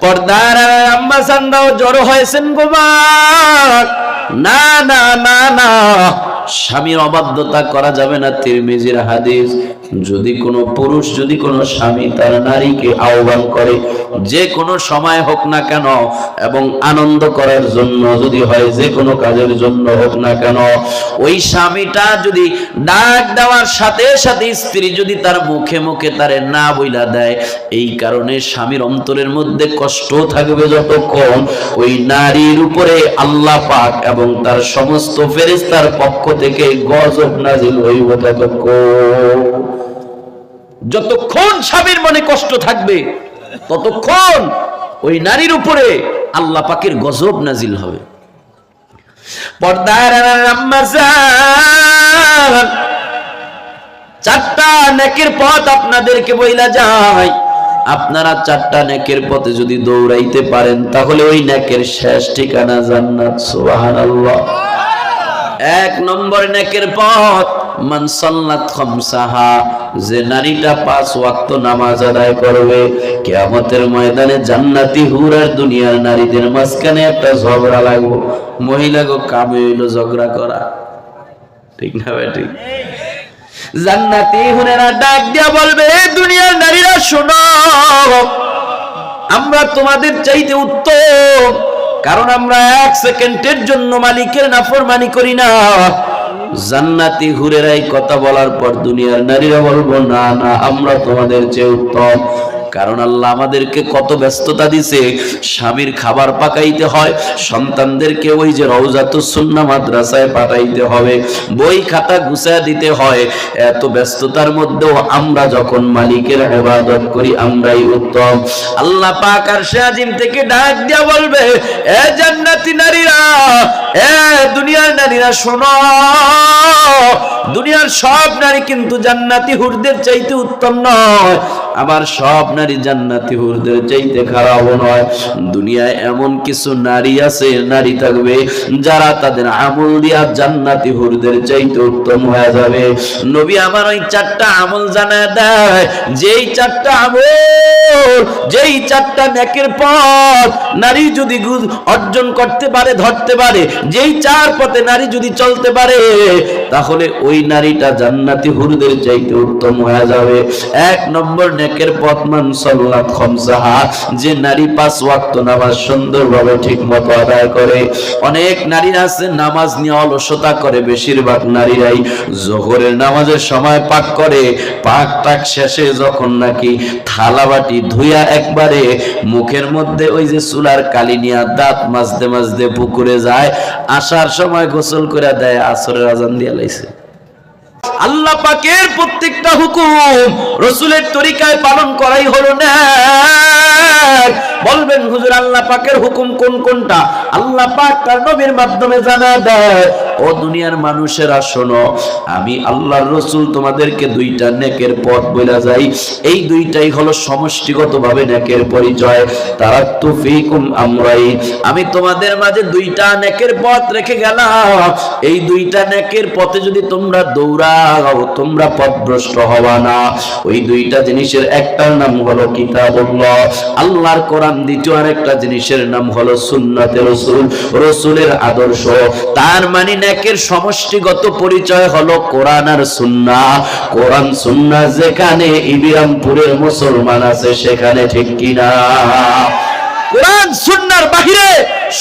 পর্দার আম্মা সান্দাও জড়ো হয়েছেন গোমা না না না না। স্বামীর অবাধ্যতা করা যাবে না, তিরমিজির হাদিস। যদি কোনো পুরুষ, যদি কোনো স্বামী তার নারীকে আহ্বান করে, যে কোনো সময় হোক না কেন, এবং আনন্দ করার জন্য যদি হয়, যে কোনো কাজের জন্য হোক না কেন, ওই স্বামীটা যদি ডাক দেওয়ার সাথে সাথে স্ত্রী যদি তার মুখে মুখে তারে না বইলা দেয়, এই কারণে স্বামীর অন্তরের মধ্যে কষ্ট থাকবে যতক্ষণ ওই নারীর উপরে আল্লাহ পাক এবং তার সমস্ত ফেরেস্তার পক্ষ থেকে গজব নাজিল হইব ততক্ষণ। যতক্ষণ স্বামীর মনে কষ্ট থাকবে, ততক্ষণ ওই নারীর উপরে আল্লাহ পাকের গজব নাজিল হবে। চারটা নেকের পথ আপনাদেরকে বইলা যায়। আপনারা চারটা নেকের পথে যদি দৌড়াইতে পারেন, তাহলে ওই নেকের শেষ ঠিকানা জান্নাত, সুবহানাল্লাহ। এক নম্বর নেকের পথ। মান সাল্লাত খামসাহা, যে নারীটা পাঁচ ওয়াক্ত নামাজ আদায় করবে, কিয়ামতের ময়দানে জান্নাতি হুর আর দুনিয়ার নারীদের মাঝখানে একটা ঝগড়া লাগবো। মহিলা গো, কামে হইল ঝগড়া করা। ঠিক না ভাই, ঠিক? জান্নাতি হুনেরা ডাক দিয়া বলবে, "এ দুনিয়ার নারীরা শোনো, আমরা তোমাদের চাইতে উত্তম। কারণ আমরা এক সেকেন্ডের জন্য মালিকের নাফরমানি করি না। জান্নাতি হুরেরাই কথা বলার পর দুনিয়ার নারীরা বলব, না না, আমরা তোমাদের চেয়ে উত্তম। কারণ আল্লাহ আমাদেরকে কত ব্যস্ততা দিছে। স্বামীর খাবার পাকাইতে হয়, সন্তানদেরকে ওই যে রওজাতু সুন্না মাদ্রাসায় পাঠাইতে হবে, বই খাতা গুছায় দিতে হয়। এত ব্যস্ততার মধ্যেও আমরা যখন মালিকের ইবাদত করি, আমরাই উত্তম। আল্লাহ পাক আর আজিম থেকে ডাক দিয়া বলবে, এ জান্নাতি নারীরা, এ দুনিয়ার নারীরা, শোনো। দুনিয়ার সব নারী কিন্তু জান্নাতি হুরদের চাইতে উত্তম নয়। আবার সব নারী জান্নাতি হুরদের চাইতে খারাপও নয়। দুনিয়ায় এমন কিছু নারী আছে, নারী থাকবে যারা তাদের আমল দিয়া জান্নাতি হুরদের চাইতে উত্তম হয়ে যাবে। নবী আমার ওই চারটা আমল জানায় দেয়, যেই চারটা আমল, যেই চারটা নেকের পথ নারী যদি অর্জন করতে পারে, ধরতে পারে, যেই চার পথে নারী যদি চলতে পারে, তাহলে ওই নারীটা জান্নাতি হুরদের চাইতে উত্তম হয়ে যাবে। এক নম্বর নেকের পথ মান সাল্লাত খমসাহা। যে নারী পাঁচ ওয়াক্ত নামাজ সুন্দরভাবে ঠিক মতো আদায় করে, অনেক নারীরা আছে, নামাজ নিয়ে অলসতা করে, বেশিরভাগ নারীরাই জোহরের নামাজের সময় পাক করে পাক টাক শেষে যখন নাকি থালা বাটি ধুইয়া একবারে মুখের মধ্যে ওই যে চুলার কালি নিয়া দাঁত মাজতে মাজতে পুকুরে যায়, আসার সময় গোসল করে দেয়, আসরের আজান দিয়ে লাইছে। আল্লাহ পাকের প্রত্যেকটা হুকুম রসুলের তরিকায় পালন করাই হলো না বলবেন, হুজুর, আল্লাহ পাকের হুকুম কোন কোনটা? আল্লাহ পাক তার নবীর মাধ্যমে জানা দেয়, ও দুনিয়ার মানুষেরা, শোনো, আমি আল্লাহর রসুল তোমাদেরকে দুইটা নেকের পথ বইলা যাই। এই দুইটাই হলো সমষ্টিগতভাবে নেকের পরিচয়। তারা তুফিকুম আমরাই। আমি তোমাদের মাঝে দুইটা নেকের পথ রেখে গেলাম। এই দুইটা নেকের পথে যদি তোমরা দৌড়াও, তোমরা পথভ্রষ্ট হবা না। ওই দুইটা জিনিসের একটার নাম হলো কিতাবুল্লাহ। আল্লাহর কোরআন দ্বিতীয় আরেকটা জিনিসের নাম হলো সুন্নাতে রসুল, রসুলের আদর্শ। তার মানে নেকের সমষ্টিগত পরিচয় হলো কোরআন আর সুন্না। কোরআন সুন্না যেখানে ইবিরামপুরের মুসলমান আছে সেখানে ঠিক কিনা? কোরআন সুন্নার বাহিরে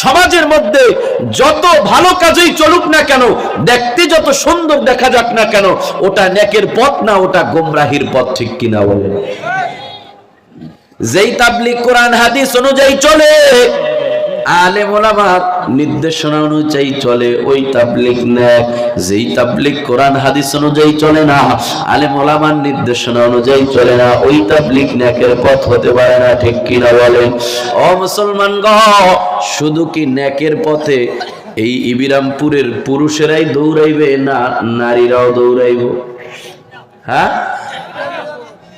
সমাজের মধ্যে যত ভালো কাজেই চলুক না কেন, দেখতে যত সুন্দর দেখা যাক না কেন, ওটা নেকের পথ না, ওটা গোমরাহির পথ ঠিক কিনা বলে? যেই তাবলিক কোরআন, হাদিস অনুযায়ী চলে, আলেম ওলামার নির্দেশনা অনুযায়ী চলে, ওই তাবলিক নেক, যেই তাবলিক কোরআন, হাদিস অনুযায়ী চলে না, আলেম ওলামার নির্দেশনা অনুযায়ী চলে না, ওই তাবলিক নেকের পথ হতে পারে না, ঠিক কিনা বলেন? ও মুসলমান গ শুধু কি নেকের পথে এই ইবিরামপুরের পুরুষেরাই দৌড়াইবে না নারীরাও দৌড়াইব? হ্যাঁ?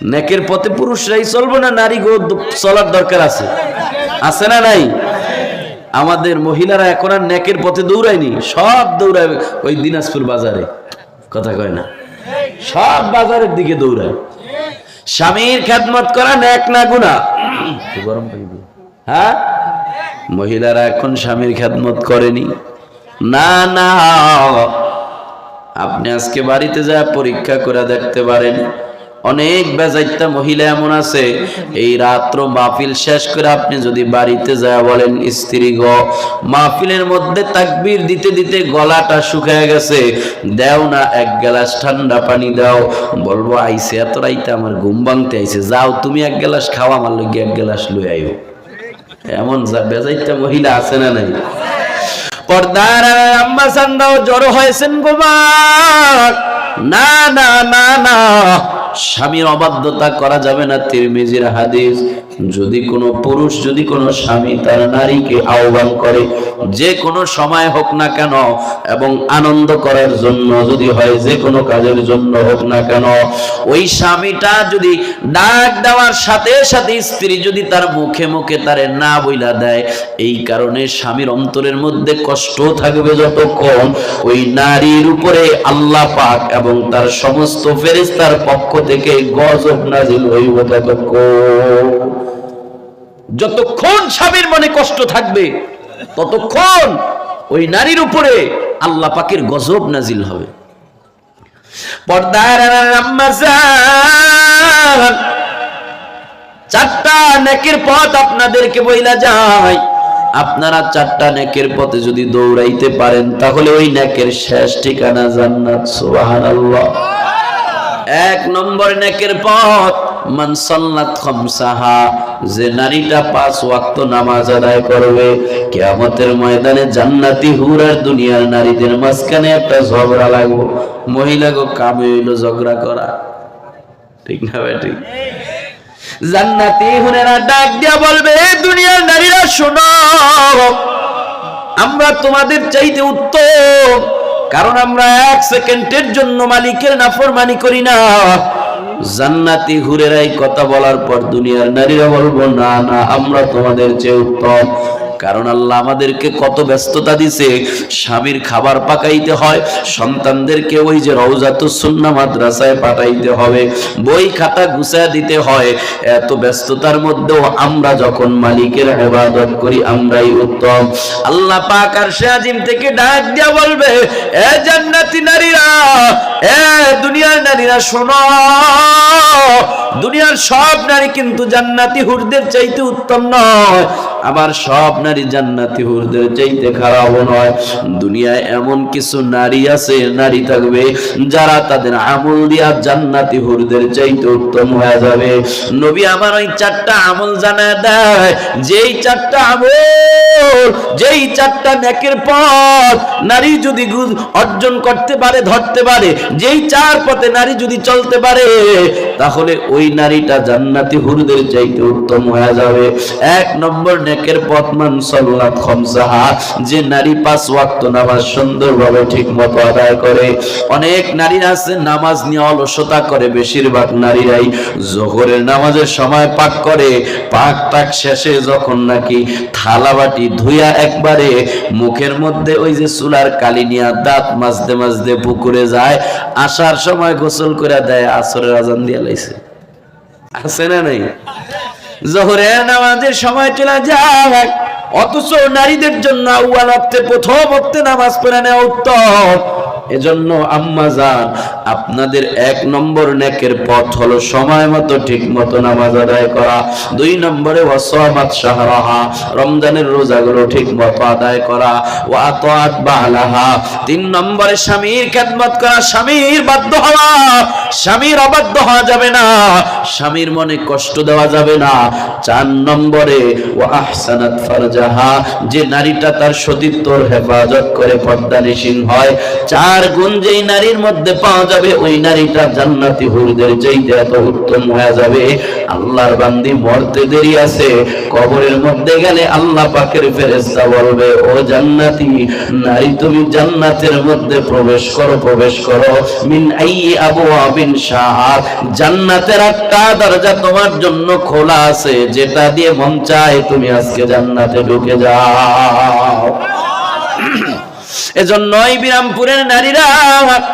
নেকের পথে পুরুষরাই চলবো না, নারী গো চলার দরকার আছে। আছে না নাই? আমাদের মহিলারা এখন আর নেকের পথে দৌড়ায়নি, সব দৌড়ায় ওই দিনাজপুর বাজারে। কথা কয় না? সব বাজারের দিকে দৌড়ায়। স্বামীর খেদমত করা নেক না গুণা গরম। হ্যাঁ? মহিলারা এখন স্বামীর খেদমত করেনি। না না। আপনি আজকে বাড়িতে যা পরীক্ষা করে দেখতে পারেন। অনেক বেজাইতা মহিলা এমন আছে। এই রাত্র মাহফিল শেষ করে আপনি যদি বাড়িতে যায় বলেন, স্ত্রী গ, মাহফিলের মধ্যে তাকবীর দিতে দিতে গলাটা শুকায় গেছে। দেও না, এক গ্লাস ঠান্ডা পানি দাও। বলব, আইসে, এত রাইতে আমার ঘুম ভাঙতে আইছে যাও, তুমি এক গ্লাস খাও, আমার লগে এক গ্লাস লই আইও। এমন যা বেজাইটা মহিলা আছে না নাই? পর্দার আম্মা সান্দাও জড়ো হয়েছেন গোবার না না না না। স্বামীর অবাধ্যতা করা যাবে না, তিরমিজির হাদিস। যদি কোনো পুরুষ, যদি কোনো স্বামী তার নারীকে আহ্বান করে যে কোনো সময় হোক না কেন এবং আনন্দ করার জন্য যদি হয় যে কোনো কাজের জন্য হোক না কেন, ওই স্বামীটা যদি ডাক দেওয়ার সাথে সাথে স্ত্রী যদি তার মুখে মুখে তারে না বইলা দেয়, এই কারণে স্বামীর অন্তরের মধ্যে কষ্ট থাকবে যতক্ষণ ওই নারীর উপরে আল্লাহ পাক এবং তার সমস্ত ফেরেস্তার পক্ষ থেকে গজব নাজিল হইব ততক্ষণ। যতক্ষণ স্বামীর মনে কষ্ট থাকবে ততক্ষণ ওই নারীর উপরে আল্লাহ পাকের গজব নাজিল হবে। চারটা নেকের পথ আপনাদেরকে বইলা যায়। আপনারা চারটা নেকের পথে যদি দৌড়াইতে পারেন, তাহলে ওই নেকের শেষ ঠিকানা জান্নাত, সুবহানাল্লাহ। এক নম্বর নেকের পথ। মান সাল্লাত খামসাহা, যে নারীটা পাঁচ ওয়াক্ত নামাজ আদায় করবে, কিয়ামতের ময়দানে জান্নাতি হুর আর দুনিয়ার নারীদের মাঝখানে একটা ঝগড়া লাগবো। মহিলা গো, কামে হইল ঝগড়া করা। ঠিক না ভাই ঠিক জান্নাতি হুনেরা ডাক দিয়া বলবে, "এ দুনিয়ার নারীরা শোনো, আমরা তোমাদের চাইতে উত্তম। কারণ আমরা এক সেকেন্ডের জন্য মালিকের নাফরমানি করি না। জান্নাতি হুরেরাই কথা বলার পর দুনিয়ার নারীরা বলব, না না, আমরা তোমাদের চেয়ে উত্তম। কারণ আল্লাহ আমাদেরকে কত ব্যস্ততা দিছে। স্বামীর খাবার পাকাইতে হয়, সন্তানদেরকে ওই যে রওজাত সুন্না মাদ্রাসায় পাঠাইতে হবে, বই খাতা গুছায় দিতে হয়। এত ব্যস্ততার মধ্যেও আমরা যখন মালিকের ইবাদত করি, আমরাই উত্তম। আল্লাহ পাক আর আজিম থেকে ডাক দিয়া বলবে, এ জান্নাতি নারীরা, এ দুনিয়ার নারীরা, শোনো। দুনিয়ার সব নারী কিন্তু জান্নাতি হুরদের চাইতে উত্তম নয়। আবার সব নারী জান্নাতি হুরদের চাইতে খারাপ নয়। দুনিয়ায় এমন কিছু নারী আছে, নারী থাকবে, যারা তাদের আমল দিয়া জান্নাতি হুরদের চাইতে উত্তম হয়ে যাবে। নবী আমার ওই চারটা আমল জানা দেয়। যেই চারটা আমল, যেই চারটা নেকের পথ নারী যদি অর্জন করতে পারে, ধরতে পারে, যেই চার পথে নারী যদি চলতে পারে, তাহলে ওই নারীটা জান্নাতি হুরদের চাইতে উত্তম হয়ে যাবে। এক নম্বর নেকের পথ মান সাল্লাত খামসাহা, যে নারী পাঁচ ওয়াক্ত নামাজ সুন্দরভাবে ঠিক মতো আদায় করে, অনেক নারী আছে নামাজ নিয়ে অলসতা করে, বেশিরভাগ নারীরাই জোহরের নামাজের সময় পাক করে পাক টাক শেষে যখন নাকি থালা বাটি ধুইয়া একবারে মুখের মধ্যে ওই যে চুলার কালি নিয়া দাঁত মাজতে মাজতে পুকুরে যায়, আসার সময় গোসল করে দেয়, আসরের আজান দিয়ে লাইছে। আছে না নাই? জোহরের নামাজের সময় চলে যায়। অথচ নারীদের জন্য আউয়াল অর্থে প্রথম অর্থে নামাজ পড়ে নেওয়া উত্তম। এজন্য আম্মা যান আপনাদের এক নম্বর নেকের পথ হলো সময় মতো ঠিক মতো নামাজ আদায় করা। দুই নম্বরে ওয়াসামাত শাহরাহা, রমজানের রোজাগুলো ঠিক মতো আদায় করা। ওয়া আতাত বালাহা তিন নম্বরে স্বামীর খেদমত করা, স্বামীর বাধ্য হওয়া। স্বামীর অবাধ্য হওয়া যাবে না, স্বামীর মনে কষ্ট দেওয়া যাবে না। চার নম্বরে ও আহসানাত ফারজাহা, যে নারীটা তার সতীত্বর হেফাজত করে পর্দানিসীন হয়। চার গুণ যেই নারীর মধ্যে পাওয়া যাবে, ওই নারীটা জান্নাতি হুরদের চাইতে এত উত্তম হয়ে যাবে। আল্লাহর বান্দি মরতে দেরি আছে। কবরের মধ্যে গেলে আল্লাহ পাকের ফেরেশতা বলবে, ও জান্নাতি, নারী তুমি জান্নাতের মধ্যে প্রবেশ করো প্রবেশ করো। মিন আইয়ি আবওয়াবিন শাহাদ জান্নাতের একটা দরজা তোমার জন্য খোলা আছে। যেটা দিয়ে মন চায় তুমি আজকে জান্নাতে ঢুকে যাও। এজন্যই বিরামপুরের নারীরা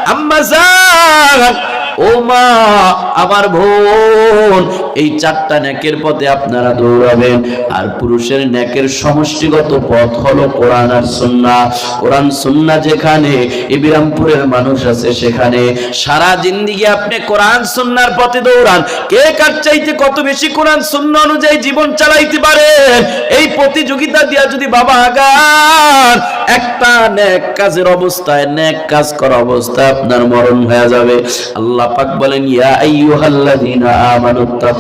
আম্মা ও মা আমার বোন এই চারটা নেকের পথে আপনারা দৌড়াবেন। আর পুরুষের নেকের সমষ্টিগত পথ হলো কোরআন আর সুন্না। কোরআন সুন্না যেখানে, ইবিরামপুরের মানুষ আছে সেখানে। সারা জিন্দিগি আপনি কোরআন সুন্নার পথে দৌড়ান। কে কার চাইতে কত বেশি কোরআন সুন্না অনুযায়ী জীবন চালাইতে পারেন এই প্রতিযোগিতা দিয়া যদি বাবা আগান, একটা নেক কাজের অবস্থায়, নেক কাজ করা অবস্থায় আপনার মরণ হয়ে যাবে। আল্লাহ পাক বলেন, ইয়া আইয়ুহাল্লাযীনা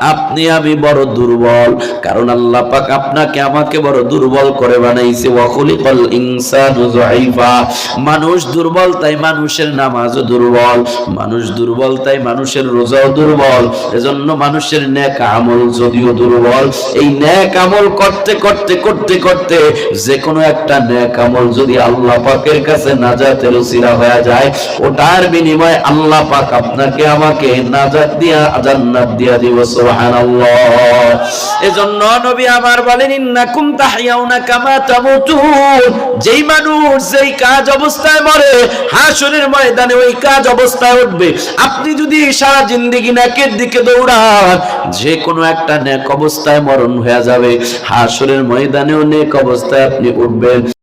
আপনি আমি বড় দুর্বল। কারণ আল্লাহ পাক আপনাকে আমাকে বড় দুর্বল করে বানাইছে। ওয়াখুলিকাল ইনসানু যাইফা। মানুষ দুর্বল, তাই মানুষের নামাজও দুর্বল। মানুষ দুর্বল, তাই মানুষের রোজাও দুর্বল। এজন্য মানুষের নেক আমল যদিও দুর্বল। এই নেক আমল করতে করতে করতে করতে যে কোনো একটা নেক আমল যদি আল্লাহ পাকের কাছে নাজাতের উসিলা হয়ে যায়, ওটার বিনিময়ে আল্লাহ পাক আপনাকে আমাকে নাজাত দিয়া, জান্নাত দিয়া দিব যেই মানুষ যেই কাজ অবস্থায় মরে, হাসরের ময়দানে ওই কাজ অবস্থায় উঠবে। আপনি যদি সারা জিন্দেগি নেকের দিকে দৌড়ান যে কোনো একটা নেক অবস্থায় মরণ হয়ে যাবে। হাসরের ময়দানেও নেক অবস্থায় আপনি উঠবেন।